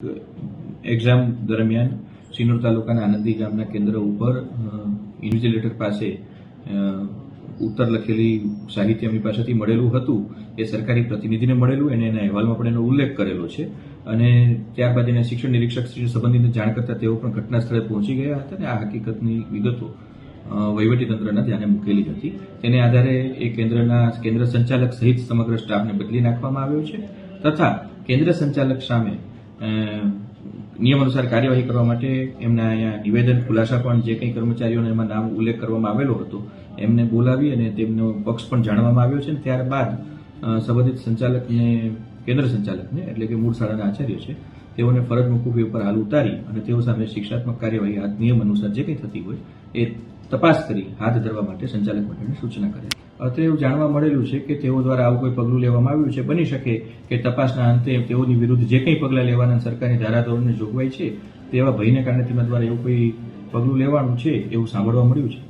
Exam દરમિયાન સિનોર તાલુકાના આનંદી ગામના કેન્દ્ર ઉપર ઇન્વિજિલેટર પાસે ઉત્તર લખેલી સાહિત્ય એમની પાસેથી મળેલું હતું. એ સરકારી પ્રતિનિધિને મળેલું, એને એના અહેવાલમાં પણ એનો ઉલ્લેખ કરેલો છે. અને ત્યારબાદ એના શિક્ષણ નિરીક્ષક શ્રી સંબંધીને જાણ કરતા તેઓ પણ ઘટના સ્થળે પહોંચી ગયા હતા અને આ હકીકતની વિગતો વહીવટીતંત્રના ધ્યાને મૂકેલી હતી. તેને આધારે એ કેન્દ્રના કેન્દ્ર સંચાલક સહિત સમગ્ર સ્ટાફને બદલી નાખવામાં આવ્યો છે. તથા કેન્દ્ર સંચાલક સામે નિયમ અનુસાર કાર્યવાહી કરવા માટે એમના અહીંયા નિવેદન, ખુલાસા પણ જે કંઈ કર્મચારીઓને એમાં નામ ઉલ્લેખ કરવામાં આવેલો હતો, એમને બોલાવી અને તેમનો પક્ષ પણ જાણવામાં આવ્યો છે ત્યારબાદ સંબંધિત સંચાલકને, કેન્દ્ર સંચાલકને, એટલે કે મૂળ શાળાના આચાર્ય છે, તેઓને ફરજ મોકૂફી ઉપર હાલ ઉતારી અને તેઓ સામે શિક્ષાત્મક કાર્યવાહી નિયમ અનુસાર જે કંઈ થતી હોય એ તપાસ કરી હાથ ધરવા માટે સંચાલક મંડળને સૂચના કરી. અત્રે એવું જાણવા મળેલું છે કે તેઓ દ્વારા આવું કોઈ પગલું લેવામાં આવ્યું છે, બની શકે કે તપાસના અંતે તેઓની વિરુદ્ધ જે કંઈ પગલાં લેવાના સરકારની ધારાધોરણની જોગવાઈ છે, તેવા ભયને કારણે તેમના દ્વારા એવું કોઈ પગલું લેવાનું છે એવું સાંભળવા મળ્યું છે?